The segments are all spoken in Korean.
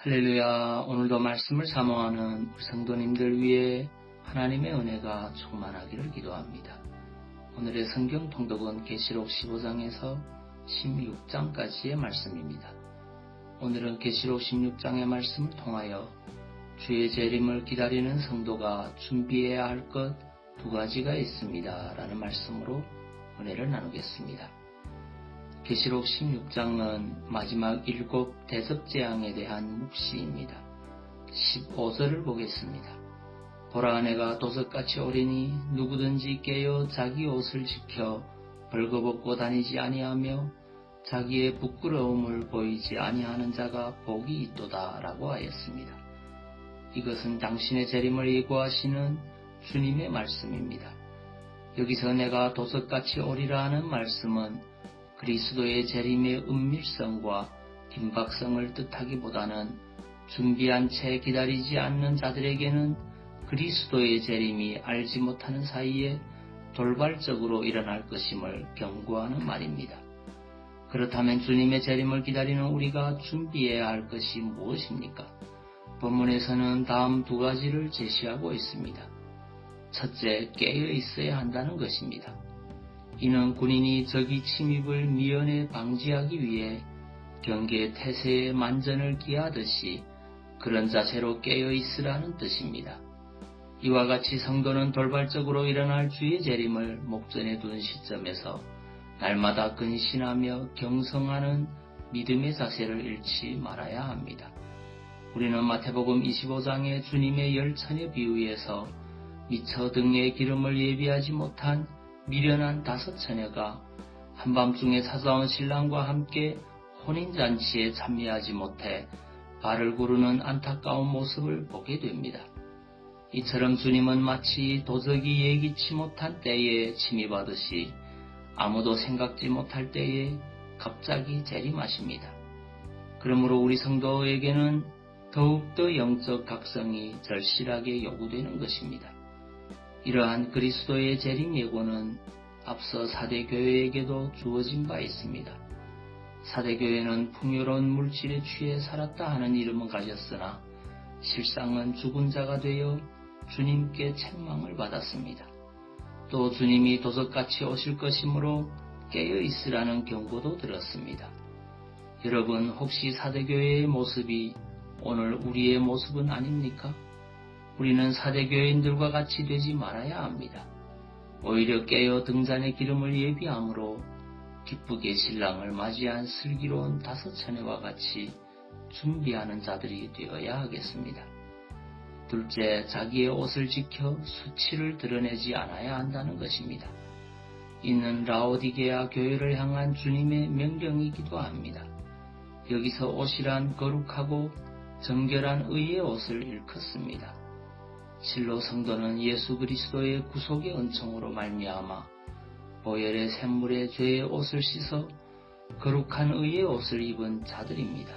할렐루야. 오늘도 말씀을 사모하는 우리 성도님들 위해 하나님의 은혜가 충만하기를 기도합니다. 오늘의 성경 통독은 계시록 15장에서 16장까지의 말씀입니다. 오늘은 계시록 16장의 말씀을 통하여 주의 재림을 기다리는 성도가 준비해야 할 것 두 가지가 있습니다. 라는 말씀으로 은혜를 나누겠습니다. 계시록 16장은 마지막 일곱 대접재앙에 대한 묵시입니다. 15절을 보겠습니다. 보라 내가 도석같이 오리니 누구든지 깨어 자기 옷을 지켜 벌거벗고 다니지 아니하며 자기의 부끄러움을 보이지 아니하는 자가 복이 있도다 라고 하였습니다. 이것은 당신의 재림을 예고하시는 주님의 말씀입니다. 여기서 내가 도석같이 오리라 하는 말씀은 그리스도의 재림의 은밀성과 긴박성을 뜻하기보다는 준비한 채 기다리지 않는 자들에게는 그리스도의 재림이 알지 못하는 사이에 돌발적으로 일어날 것임을 경고하는 말입니다. 그렇다면 주님의 재림을 기다리는 우리가 준비해야 할 것이 무엇입니까? 본문에서는 다음 두 가지를 제시하고 있습니다. 첫째, 깨어 있어야 한다는 것입니다. 이는 군인이 적이 침입을 미연에 방지하기 위해 경계 태세에 만전을 기하듯이 그런 자세로 깨어 있으라는 뜻입니다. 이와 같이 성도는 돌발적으로 일어날 주의 재림을 목전에 둔 시점에서 날마다 근신하며 경성하는 믿음의 자세를 잃지 말아야 합니다. 우리는 마태복음 25장의 주님의 열천의 비유에서 미처 등에 기름을 예비하지 못한 미련한 다섯 처녀가 한밤중에 찾아온 신랑과 함께 혼인잔치에 참여하지 못해 발을 구르는 안타까운 모습을 보게 됩니다. 이처럼 주님은 마치 도적이 예기치 못한 때에 침입하듯이 아무도 생각지 못할 때에 갑자기 재림하십니다. 그러므로 우리 성도에게는 더욱더 영적 각성이 절실하게 요구되는 것입니다. 이러한 그리스도의 재림 예고는 앞서 사대교회에게도 주어진 바 있습니다. 사대교회는 풍요로운 물질에 취해 살았다 하는 이름은 가졌으나 실상은 죽은 자가 되어 주님께 책망을 받았습니다. 또 주님이 도적같이 오실 것이므로 깨어 있으라는 경고도 들었습니다. 여러분 혹시 사대교회의 모습이 오늘 우리의 모습은 아닙니까? 우리는 사대교인들과 같이 되지 말아야 합니다. 오히려 깨어 등잔의 기름을 예비함으로 기쁘게 신랑을 맞이한 슬기로운 다섯 처녀와 같이 준비하는 자들이 되어야 하겠습니다. 둘째, 자기의 옷을 지켜 수치를 드러내지 않아야 한다는 것입니다. 이는 라오디게아 교회를 향한 주님의 명령이기도 합니다. 여기서 옷이란 거룩하고 정결한 의의 옷을 일컫습니다. 실로 성도는 예수 그리스도의 구속의 은총으로 말미암아 보혈의 샘물에 죄의 옷을 씻어 거룩한 의의 옷을 입은 자들입니다.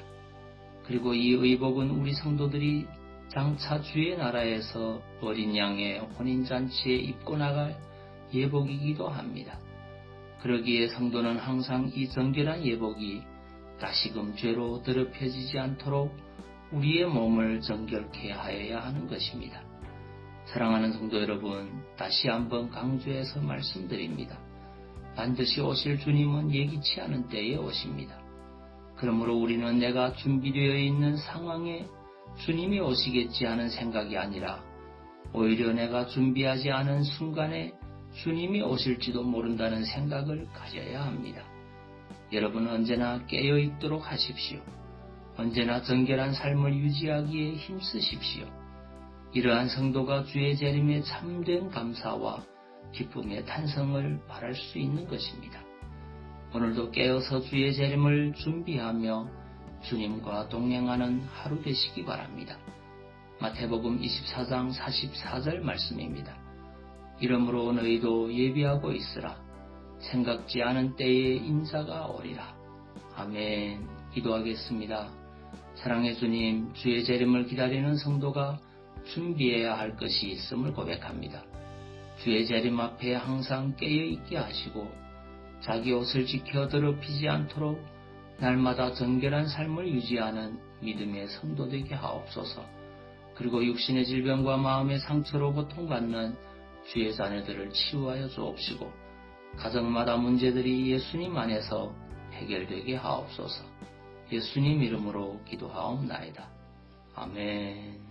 그리고 이 의복은 우리 성도들이 장차 주의 나라에서 어린 양의 혼인잔치에 입고 나갈 예복이기도 합니다. 그러기에 성도는 항상 이 정결한 예복이 다시금 죄로 더럽혀지지 않도록 우리의 몸을 정결케 하여야 하는 것입니다. 사랑하는 성도 여러분, 다시 한번 강조해서 말씀드립니다. 반드시 오실 주님은 예기치 않은 때에 오십니다. 그러므로 우리는 내가 준비되어 있는 상황에 주님이 오시겠지 하는 생각이 아니라 오히려 내가 준비하지 않은 순간에 주님이 오실지도 모른다는 생각을 가져야 합니다. 여러분 언제나 깨어 있도록 하십시오. 언제나 정결한 삶을 유지하기에 힘쓰십시오. 이러한 성도가 주의 재림에 참된 감사와 기쁨의 탄성을 바랄 수 있는 것입니다. 오늘도 깨어서 주의 재림을 준비하며 주님과 동행하는 하루 되시기 바랍니다. 마태복음 24장 44절 말씀입니다. 이러므로 너희도 예비하고 있으라. 생각지 않은 때에 인자가 오리라. 아멘. 기도하겠습니다. 사랑의 주님, 주의 재림을 기다리는 성도가 준비해야 할 것이 있음을 고백합니다. 주의 재림 앞에 항상 깨어 있게 하시고 자기 옷을 지켜 더럽히지 않도록 날마다 정결한 삶을 유지하는 믿음의 성도 되게 하옵소서. 그리고 육신의 질병과 마음의 상처로 고통받는 주의 자녀들을 치유하여 주옵시고 가정마다 문제들이 예수님 안에서 해결되게 하옵소서. 예수님 이름으로 기도하옵나이다. 아멘.